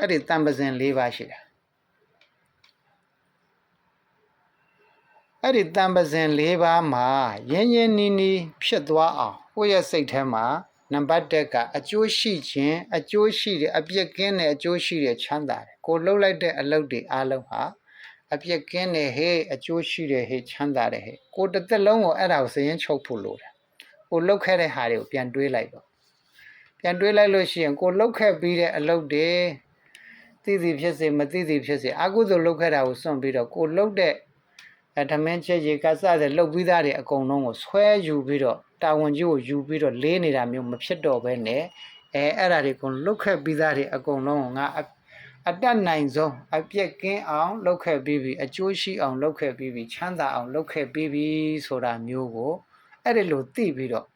အဲ့ဒီတန်ပစင်၄ပါးရှိတာအဲ့ဒီတန်ပစင်၄ပါးမှာရင်းရင်းနီးနီးဖြစ်သွားအောင်ကိုယ့်ရဲ့စိတ်ထဲမှာနံပါတ်1ကအကျိုးရှိခြင်းအကျိုးရှိတဲ့အပြစ်ကင်းတဲ့အကျိုးရှိတဲ့ချမ်းသာတယ်ကိုလှုပ်လိုက်တဲ့အလုပ်တွေအားလုံးဟာအပြစ်ကင်းတဲ့ဟေးအကျိုးရှိတဲ့ဟေးချမ်းသာတဲ့ဟေးကိုတစ်သက်လုံးကိုအဲ့ဒါကိုစရင်ချုပ်ဖို့လိုတယ်ကိုလှုပ်ခဲ့တဲ့ဟာတွေကိုပြန်တွေးလိုက်တော့ပြန်တွေးလိုက်လို့ရှိရင်ကိုလှုပ်ခဲ့ပြီးတဲ့အလုပ်တွေ သိသိဖြစ်စေမသိသိဖြစ်စေအကုသိုလ်လှုပ်ခဲ့တာကိုစွန့်ပြီးတော့ကိုလှုပ်တဲ့အဓမင်းချက်ရေကစတဲ့လှုပ်ပြီးသားတွေအကုန်လုံးကိုဆွဲယူပြီးတော့တာဝန်ကြီးကိုယူပြီးတော့လေးနေတာမျိုးမဖြစ်တော့ဘဲနဲ့အဲအဲ့ဒါတွေကိုလှုပ်ခဲ့ပြီးသားတွေအကုန်လုံးကိုငါအအတတ်နိုင်ဆုံးအပြက်ကင်းအောင်လှုပ်ခဲ့ပြီးပြီအကျိုးရှိအောင်လှုပ်ခဲ့ပြီးပြီချမ်းသာအောင်လှုပ်ခဲ့ပြီးပြီဆိုတာမျိုးကိုအဲ့ဒီလိုသိပြီးတော့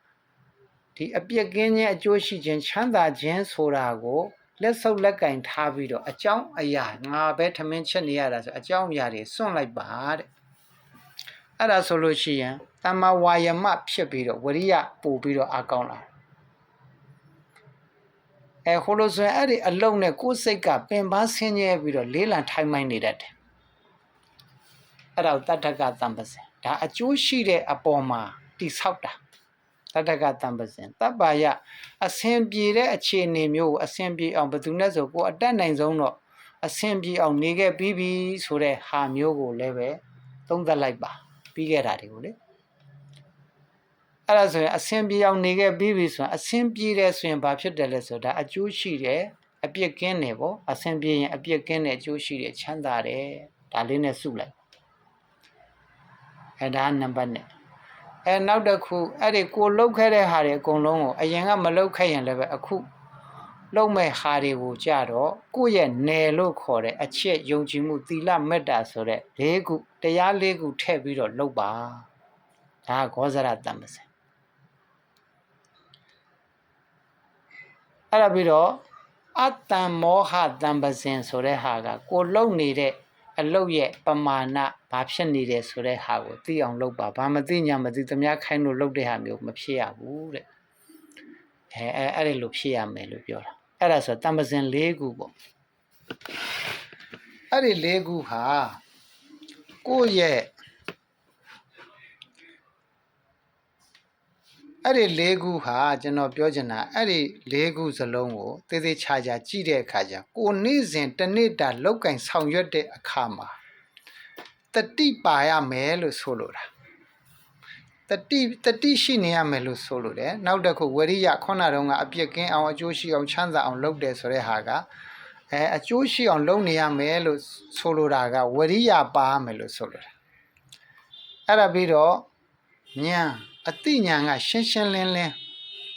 ဒီအပြက်ကင်းခြင်းအကျိုးရှိခြင်းချမ်းသာခြင်းဆိုတာကို လက်ဆုပ်လက်ကင်ထားပြီးတော့အကြောင်းအရာငါပဲထမင်းချက်နေရတာဆိုအကြောင်းအရာတွေစွန့်လိုက်ပါတဲ့အဲ့ဒါဆိုလို့ရှိရင်တမ္မာဝါယမဖြစ်ပြီးတော့ဝရိယပို့ပြီးတော့အကောင်းလာအဲဟိုလိုဆိုရင်အဲ့ဒီအလုံးနဲ့ကိုယ်စိတ်ကပင်ပန်းဆင်းရဲပြီးတော့လေးလံထိုင်မိုင်းနေတတ်တယ်အဲ့ဒါကိုတတ္ထကတံပစင်ဒါအကျိုးရှိတဲ့အပေါ်မှာတိဆောက်တာ တတ္ထကတံပစင်တပ်ပါယအဆင်ပြေတဲ့အခြေအနေမျိုးကိုအဆင်ပြေအောင်ဘယ်သူနဲ့ဆိုကိုယ်အတက်နိုင်ဆုံးတော့အဆင်ပြေအောင်နေခဲ့ပြီးပြီဆိုတဲ့ဟာမျိုးကိုလည်းပဲသုံးသပ်လိုက်ပါပြီးခဲ့တာတွေကိုလေအဲ့ဒါဆိုရင်အဆင်ပြေအောင်နေခဲ့ပြီးပြီဆိုရင်အဆင်ပြေတယ်ဆိုရင်ဘာဖြစ်တယ်လဲဆိုတော့ဒါအကျိုးရှိတယ်အပြစ်ကင်းတယ်ပေါ့အဆင်ပြေရင်အပြစ်ကင်းတယ်အကျိုးရှိတယ်ချမ်းသာတယ်ဒါလေးနဲ့စုလိုက်အဲ့ဒါနံပါတ်1 အဲနောက်တစ်ခုအဲ့ဒီကိုလှုပ်ခဲ့တဲ့ဟာတွေအကုန်လုံးကိုအရင်ကမလှုပ်ခဲ့ရင်လည်းပဲအခုလှုပ်မဲ့ဟာတွေကိုကြတော့ကိုယ့်ရဲ့နယ်လို့ခေါ်တဲ့အချက်ယုံကြည်မှုသီလမေတ္တာဆိုတဲ့၄ခုတရား၄ခုထည့်ပြီးတော့လှုပ်ပါဒါကဂောဇရတမ္ပစင်အဲ့ဒါပြီးတော့အတ္တမောဟတမ္ပစင်ဆိုတဲ့ဟာကကိုလှုပ်နေတဲ့ အလုတ်ရဲ့ပမာဏဘာဖြစ်နေတယ်ဆိုတဲ့ဟာကိုသိအောင်လုပ်ပါဘာမသိညာမသိသမျှခိုင်းလို့လုပ်တဲ့ဟာမျိုးမဖြစ်ရဘူးတဲ့အဲအဲအဲ့ဒီလိုဖြစ်ရမယ်လို့ပြောတာအဲ့ဒါဆိုတမ္ပစင်၄ခုပေါ့အဲ့ဒီ၄ခုဟာကိုယ့်ရဲ့ အဲ့ဒီ၄ခုဟာကျွန်တော်ပြောချင်တာအဲ့ဒီ၄ခုစလုံးကိုသေသေးချာချာကြည့်တဲ့အခါကျကိုနေ့စဉ်တစ်နေ့တာလောက်ကင်ဆောင်ရွက်တဲ့အခါမှာတတိပါရမယ်လို့ဆိုလိုတာတတိတတိရှိနေရမယ်လို့ဆိုလိုတယ်နောက်တစ်ခုဝရိယခုနတုန်းကအပြစ်ကင်းအောင်အကျိုးရှိအောင်ချမ်းသာအောင်လုပ်တယ်ဆိုတဲ့ဟာကအဲအကျိုးရှိအောင်လုပ်နေရမယ်လို့ဆိုလိုတာကဝရိယပါရမယ်လို့ဆိုလိုတာအဲ့ဒါပြီးတော့ဉာဏ် အတိညာဏ်ကရှင်းရှင်းလင်းလင်း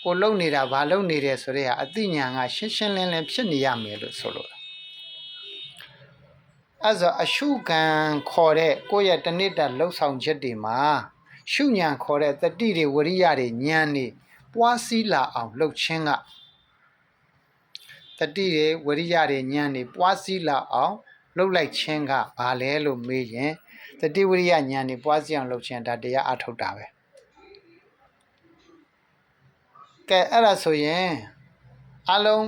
ကိုလုံနေတာဘာလုံနေတယ်ဆိုတဲ့ဟာအတိညာဏ်ကရှင်းရှင်းလင်းလင်းဖြစ်နေရမယ်လို့ဆိုလိုတာအဲ့ဆိုအရှုခံခေါ်တဲ့ကိုယ့်ရဲ့တဏိတလှုပ်ဆောင်ချက်တွေမှာရှုညာခေါ်တဲ့တတိတွေဝရိယတွေဉာဏ်တွေပွားစည်းလာအောင်လှုပ်ခြင်းကတတိတွေဝရိယတွေဉာဏ်တွေပွားစည်းလာအောင်လှုပ်လိုက်ခြင်းကဘာလဲလို့မေးရင်တတိဝရိယဉာဏ်တွေပွားစည်းအောင်လှုပ်ခြင်းဒါတရားအထုတ်တာပဲ ကဲအဲ့ဒါဆိုရင်အလုံး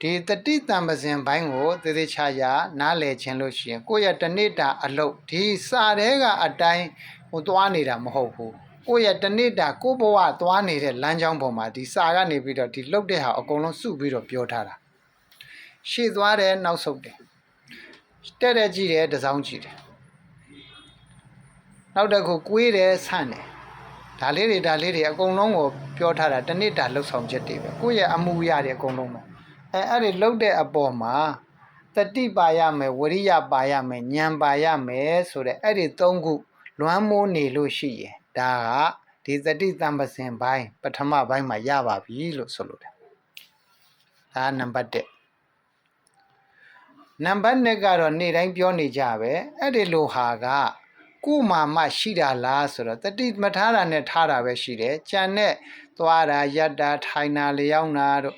ဒီတတိတံပဇင်ဘိုင်းကိုသေသေးချာချာနားလည်ခြင်းလို့ရှိရင်ကိုယ့်ရဲ့တနေ့တာအလုပ်ဒီစာတဲကအတိုင်းဟိုသွားနေတာမဟုတ်ဘူးကိုယ့်ရဲ့တနေ့တာကိုယ့်ဘဝသွားနေတဲ့လမ်းကြောင်းပေါ်မှာဒီစာကနေပြီးတော့ဒီလှုပ်တဲ့ဟာအကုန်လုံးစုပြီးတော့ပြောထားတာရှေ့သွားတယ်နောက်ဆုတ်တယ်တက်တဲ့ကြည့်တယ်တစောင်းကြည့်တယ်နောက်တစ်ခုကွေးတယ်ဆန့်တယ် ဒါလေးတွေဒါလေးတွေအကုန်လုံးကိုပြောထားတာတနေ့တာလှုပ်ဆောင်ချက်တွေပဲကိုယ့်ရဲ့အမှုရတွေအကုန်လုံးပဲအဲအဲ့ဒီလှုပ်တဲ့အပေါ်မှာတတိပါရမယ်ဝရိယပါရမယ်ဉာဏ်ပါရမယ်ဆိုတဲ့အဲ့ဒီသုံးခုလွမ်းမိုးနေလို့ရှိရင်ဒါကဒီတတိတံပစင်ဘိုင်းပထမဘိုင်းမှာရပါပြီလို့ဆိုလို့တယ်ဒါနံပါတ်1နံပါတ်2ကတော့နေ့တိုင်းပြောနေကြပဲအဲ့ဒီလိုဟာက ကို့မှာမှရှိတာလားဆိုတော့တတိမထားတာနဲ့ထားတာပဲရှိတယ်ကြံတဲ့သွားတာယက်တာထိုင်တာလျောင်းတာတို့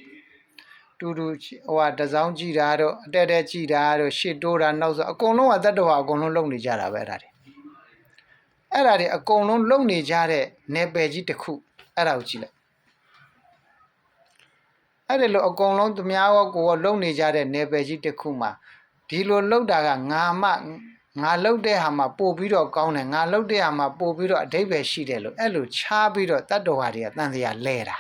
တူတူဟိုဟာတစောင်းကြည့်တာတို့အတက်တက်ကြည့်တာတို့ရှစ်တိုးတာနောက်ဆိုအကုန်လုံးကတတ်တော်အကုန်လုံးလုံနေကြတာပဲအဲ့ဒါတွေအဲ့ဒါတွေအကုန်လုံးလုံနေကြတဲ့နယ်ပယ်ကြီးတစ်ခုအဲ့ဒါကိုကြည့်လိုက်အဲ့ဒီလိုအကုန်လုံးသူများရောကိုယ်ရောလုံနေကြတဲ့နယ်ပယ်ကြီးတစ်ခုမှာဒီလိုလှုပ်တာကငါမှ ငါလှုပ်တဲ့ဟာမှာပို့ပြီးတော့ကောင်းတယ်ငါလှုပ်တဲ့ဟာမှာပို့ပြီးတော့အတိတ်ပဲရှိတယ်လို့အဲ့လိုချားပြီးတော့တတ္တဝါတွေကတန်တရားလဲတာ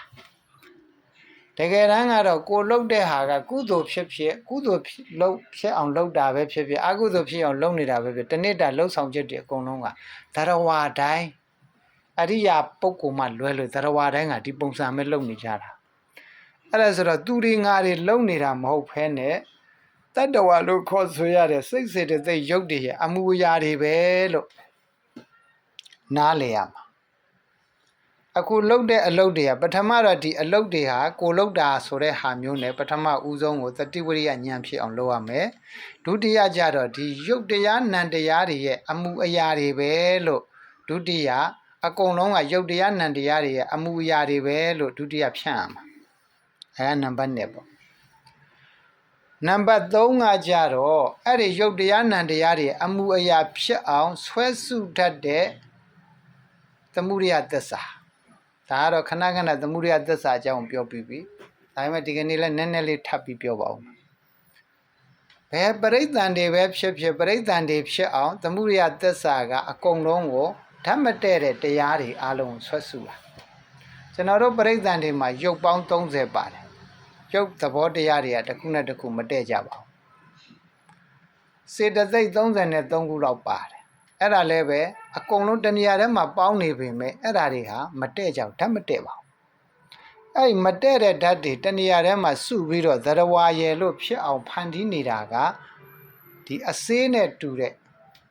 တကယ်တမ်းကတော့ကိုလှုပ်တဲ့ဟာကကုသိုလ်ဖြစ်ဖြစ်ကုသိုလ်ဖြစ်လှုပ်ဖြစ်အောင်လှုပ်တာပဲဖြစ်ဖြစ်အကုသိုလ်ဖြစ်အောင်လှုပ်နေတာပဲဖြစ်တနေ့တာလှုပ်ဆောင်ချက်တွေအကုန်လုံးကသရဝါတိုင်းအရိယာပုဂ္ဂိုလ်မှလွဲလို့သရဝါတိုင်းကဒီပုံစံပဲလှုပ်နေကြတာအဲ့ဒါဆိုတော့သူတွေငါတွေလုံနေတာမဟုတ်ဖဲနဲ့ တတ္တဝါလို့ခေါ်ဆိုရတဲ့စိတ်စေတသိက်ရုပ်တွေရဲ့အမှုအရာတွေပဲလို့နားလေရမှာအခုလှုပ်တဲ့အလုပ်တွေကပထမတော့ဒီအလုပ်တွေဟာကိုလှုပ်တာဆိုတဲ့ဟာမျိုးနဲ့ပထမဦးဆုံးကိုသတိဝရိယဉာဏ်ဖြစ်အောင်လုပ်ရမယ်ဒုတိယကျတော့ဒီရုပ်တရားနံတရားတွေရဲ့အမှုအရာတွေပဲလို့ဒုတိယအကုန်လုံးကရုပ်တရားနံတရားတွေရဲ့အမှုအရာတွေပဲလို့ဒုတိယဖြန့်ရမှာအဲနံပါတ်1ပေါ့ နံပါတ်3ကကြတော့အဲ့ဒီရုပ်တရားနံတရားတွေအမှုအရာဖြစ်အောင်ဆွဲစုတတ်တဲ့သမှုရိယသစ္စာဒါကတော့ခဏခဏသမှုရိယသစ္စာအကြောင်းပြောပြီးပြီဒါပေမဲ့ဒီကနေ့လည်းနည်းနည်းလေးထပ်ပြီးပြောပါဦးဘယ်ပရိသန်တွေပဲဖြစ်ဖြစ်ပရိသန်တွေဖြစ်အောင်သမှုရိယသစ္စာကအကုန်လုံးကိုဓမ္မတဲ့တဲ့တရားတွေအလုံးကိုဆွဲစုတာကျွန်တော်တို့ပရိသန်တွေမှာရုပ်ပေါင်း30ပါတယ် ရုပ်သဘောတရားတွေကတစ်ခုနဲ့တစ်ခုမတည့်ကြပါဘူးစေတသိက်33ခုလောက်ပါတယ်အဲ့ဒါလည်းပဲအကုန်လုံးတဏှာထဲမှာပေါင်းနေပေမဲ့အဲ့ဒါတွေဟာမတည့်ကြဘူးဓာတ်မတည့်ပါဘူးအဲ့ဒီမတည့်တဲ့ဓာတ်တွေတဏှာထဲမှာစုပြီးတော့သရဝါရယ်လို့ဖြစ်အောင်ဖန်တီးနေတာကဒီအစေးနဲ့တူတဲ့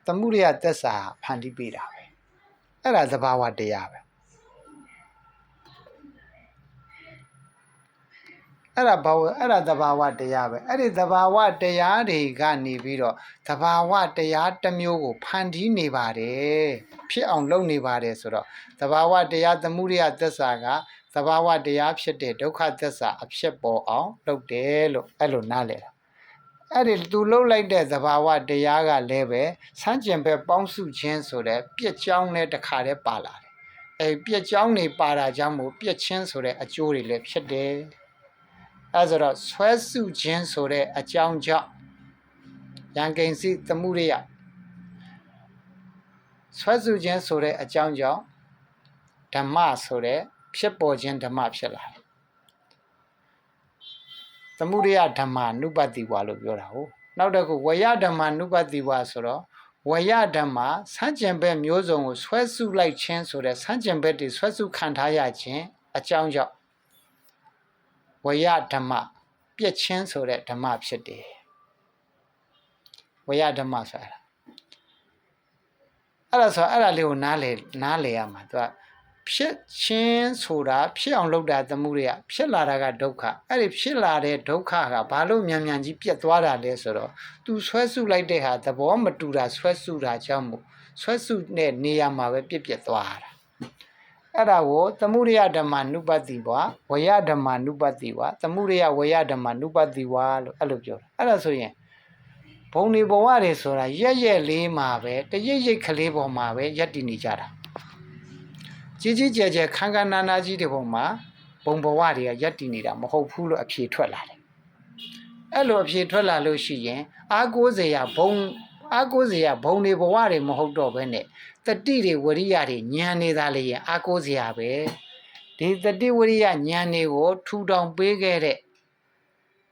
သမှုရိယသက်စာဖန်တီးပေးတာပဲအဲ့ဒါသဘာဝတရားပဲ အဲ့ဒါဘာဝအဲ့ဒါသဘာဝတရားပဲအဲ့ဒီသဘာဝတရားတွေကနေပြီးတော့သဘာဝတရားတစ်မျိုးကိုဖန်တီးနေပါတယ်ဖြစ်အောင်လုပ်နေပါတယ်ဆိုတော့သဘာဝတရားသမှုရိယသက်စာကသဘာဝတရားဖြစ်တဲ့ဒုက္ခသက်စာအဖြစ်ပေါ်အောင်လုပ်တယ်လို့အဲ့လိုနားလည်တာအဲ့ဒီသူလှုပ်လိုက်တဲ့သဘာဝတရားကလည်းပဲစမ်းကျင်ဘက်ပေါင်းစုခြင်းဆိုတဲ့ပြက်ကြောင်းနဲ့တခါတည်းပါလာတယ်အဲ့ပြက်ကြောင်းနေပါတာကြောင့်မို့ပြက်ချင်းဆိုတဲ့အကျိုးတွေလည်းဖြစ်တယ် အဲဆိုတော့ဆွဲစုခြင်းဆိုတဲ့အကြောင်းကြောင့်ရန်ကိဉ္စီသမှုရိယဆွဲစုခြင်းဆိုတဲ့အကြောင်းကြောင့်ဓမ္မဆိုတဲ့ဖြစ်ပေါ်ခြင်းဓမ္မဖြစ်လာတယ်သမှုရိယဓမ္မနုပတိဝါလို့ပြောတာဟုတ်နောက်တစ်ခုဝယဓမ္မနုပတိဝါဆိုတော့ဝယဓမ္မဆန့်ကျင်ဘက်မျိုးစုံကိုဆွဲစုလိုက်ခြင်းဆိုတဲ့ဆန့်ကျင်ဘက်တွေဆွဲစုခံထားရခြင်းအကြောင်းကြောင့် ဝယဓမ္မပြည့်ချင်းဆိုတဲ့ဓမ္မဖြစ်တယ်ဝယဓမ္မဆိုတာအဲ့ဒါဆိုအဲ့ဒါလေးကိုနားလေနားလေရမှာသူကဖြစ်ချင်းဆိုတာဖြစ်အောင်လုပ်တာသမှုတွေကဖြစ်လာတာကဒုက္ခအဲ့ဒီဖြစ်လာတဲ့ဒုက္ခကဘာလို့မြန်မြန်ကြီးပြတ်သွားတာလဲဆိုတော့သူဆွဲစုလိုက်တဲ့ဟာသဘောမတူတာဆွဲစုတာကြောင့်မို့ဆွဲစုတဲ့နေရာမှာပဲပြစ်ပြတ်သွားတာ အဲ့ဒါကိုသမုဒယဓမ္မနုပတ္တိဝါဝယဓမ္မနုပတ္တိဝါသမုဒယဝယဓမ္မနုပတ္တိဝါလို့အဲ့လိုပြောတာအဲ့ဒါဆိုရင်ဘုံဒီဘဝတွေဆိုတာရက်ရက်လေးမှာပဲတရိပ်ရိပ်ကလေးပေါ်မှာပဲရက်တည်နေကြတာကြီးကြီးကျယ်ကျယ်ခန်းခန်းနာနာကြီးတွေပေါ်မှာဘုံဘဝတွေကရက်တည်နေတာမဟုတ်ဘူးလို့အဖြေထွက်လာတယ်အဲ့လိုအဖြေထွက်လာလို့ရှိရင်အာကိုးစရာဘုံအာကိုးစရာဘုံဒီဘဝတွေမဟုတ်တော့ဘဲနဲ့ တတိတွေဝရိယတွေညံနေတာလေရင်အာကိုးစရာပဲဒီတတိဝရိယညံတွေကိုထူထောင်ပေးခဲ့တဲ့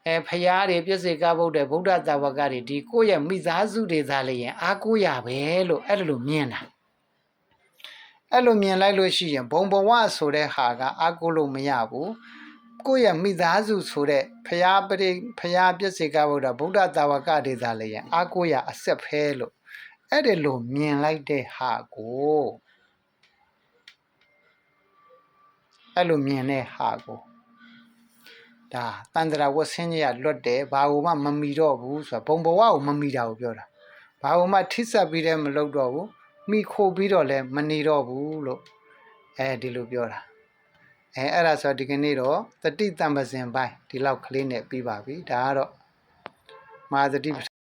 အဲဖရာတွေပြည့်စေကဗုဒ္ဓဗုဒ္ဓတာဝကတွေဒီကိုယ့်ရဲ့မိသားစုတွေသားလေရင်အာကိုးရပဲလို့အဲ့လိုမြင်တာအဲ့လိုမြင်လိုက်လို့ရှိရင်ဘုံဘဝဆိုတဲ့ဟာကအာကိုးလို့မရဘူးကိုယ့်ရဲ့မိသားစုဆိုတဲ့ဖရာပရိဖရာပြည့်စေကဗုဒ္ဓဗုဒ္ဓတာဝကတွေသားလေရင်အာကိုးရအဆက်ဖဲလို့ အဲ့ဒီလိုမြင်လိုက်တဲ့ဟာကိုအဲ့လိုမြင်တဲ့ဟာကိုဒါတန္တရာဝတ်ဆင်းကြီးကလွတ်တယ်ဘာလို့မှမမီတော့ဘူးဆိုတာဘုံဘဝကိုမမီတာကိုပြောတာဘာလို့မှထိဆက်ပြီးတဲ့မလုပ်တော့ဘူးမိခိုပြီးတော့လည်းမနေတော့ဘူးလို့အဲဒီလိုပြောတာအဲအဲ့ဒါဆိုတော့ဒီကနေ့တော့တတိတံပဇင်ပိုင်းဒီလောက်ကလေးနဲ့ပြီးပါပြီဒါကတော့မဟာသတိပဋ္ဌာန်